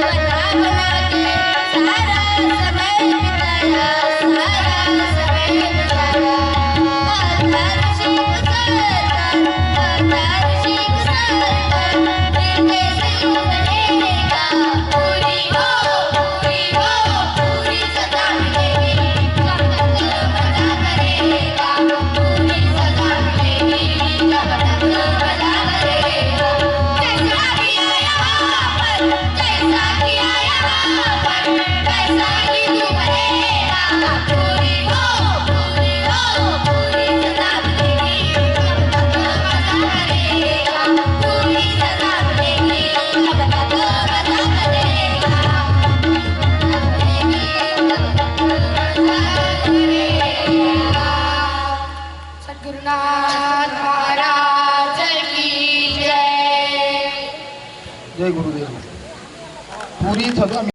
Thank you. જય ગુરુદેવ પૂરી થતા